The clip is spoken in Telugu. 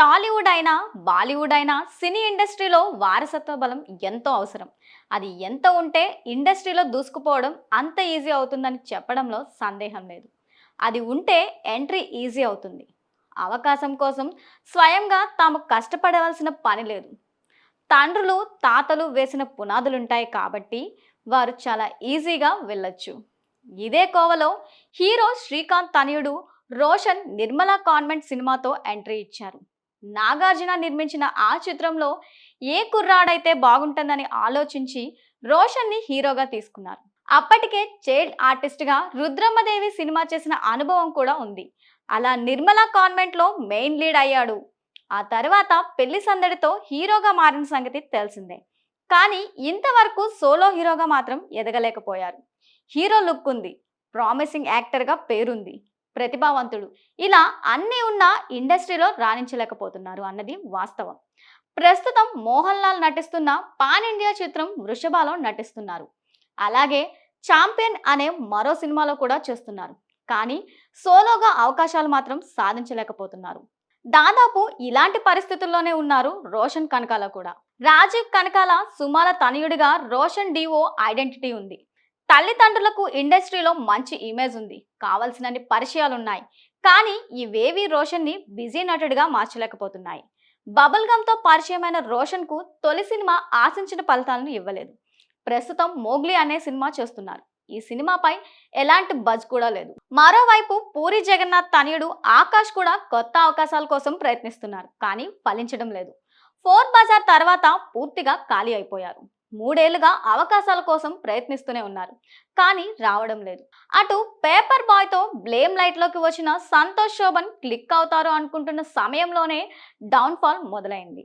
టాలీవుడ్ అయినా బాలీవుడ్ అయినా సినీ ఇండస్ట్రీలో వారసత్వ బలం ఎంతో అవసరం. అది ఎంత ఉంటే ఇండస్ట్రీలో దూసుకుపోవడం అంత ఈజీ అవుతుందని చెప్పడంలో సందేహం లేదు. అది ఉంటే ఎంట్రీ ఈజీ అవుతుంది. అవకాశం కోసం స్వయంగా తాము కష్టపడవలసిన పని లేదు. తండ్రులు తాతలు వేసిన పునాదులుంటాయి కాబట్టి వారు చాలా ఈజీగా వెళ్ళొచ్చు. ఇదే కోవలో హీరో శ్రీకాంత్ తనయుడు రోషన్ నిర్మలా కాన్వెంట్ సినిమాతో ఎంట్రీ ఇచ్చారు. నాగార్జున నిర్మించిన ఆ చిత్రంలో ఏ కుర్రాడైతే బాగుంటుందని ఆలోచించి రోషన్ని హీరోగా తీసుకున్నారు. అప్పటికే చైల్డ్ ఆర్టిస్ట్గా రుద్రమ్మదేవి సినిమా చేసిన అనుభవం కూడా ఉంది. అలా నిర్మలా కాన్వెంట్లో మెయిన్ లీడ్ అయ్యాడు. ఆ తర్వాత పెళ్ళి సందడితో హీరోగా మారిన సంగతి తెలిసిందే. కానీ ఇంతవరకు సోలో హీరోగా మాత్రం ఎదగలేకపోయారు. హీరో లుక్ ఉంది. ప్రామిసింగ్ యాక్టర్గా పేరుంది. ప్రతిభావంతుడు. ఇలా అన్నీ ఉన్న ఇండస్ట్రీలో రాణించలేకపోతున్నారు అన్నది వాస్తవం. ప్రస్తుతం మోహన్ లాల్ నటిస్తున్న పాన్ ఇండియా చిత్రం వృషభాలో నటిస్తున్నారు. అలాగే ఛాంపియన్ అనే మరో సినిమాలో కూడా చేస్తున్నారు. కానీ సోలోగా అవకాశాలు మాత్రం సాధించలేకపోతున్నారు. దాదాపు ఇలాంటి పరిస్థితుల్లోనే ఉన్నారు రోషన్ కనకాల కూడా. రాజీవ్ కనకాల సుమాల తనయుడిగా రోషన్ డిఓ ఐడెంటిటీ ఉంది. తల్లిదండ్రులకు ఇండస్ట్రీలో మంచి ఇమేజ్ ఉంది. కావలసినన్ని పరిచయాలున్నాయి. కానీ ఇవేవి రోషన్ని బిజీ నటుడిగా మార్చలేకపోతున్నాయి. బబుల్ గమ్తో పరిచయమైన రోషన్కు తొలి సినిమా ఆశించిన ఫలితాలను ఇవ్వలేదు. ప్రస్తుతం మోగ్లీ అనే సినిమా చేస్తున్నారు. ఈ సినిమాపై ఎలాంటి బజ్ కూడా లేదు. మరోవైపు పూరి జగన్నాథ్ తనయుడు ఆకాష్ కూడా కొత్త అవకాశాల కోసం ప్రయత్నిస్తున్నారు. కానీ ఫలించడం లేదు. ఫోర్ బజార్ తర్వాత పూర్తిగా ఖాళీ అయిపోయారు. మూడేళ్ళుగా అవకాశాల కోసం ప్రయత్నిస్తూనే ఉన్నారు. కానీ రావడం లేదు. అటు పేపర్ బాయ్తో బ్లేమ్ లైట్లోకి వచ్చిన సంతోష్ శోభన్ క్లిక్ అవుతారు అనుకుంటున్న సమయంలోనే డౌన్ఫాల్ మొదలైంది.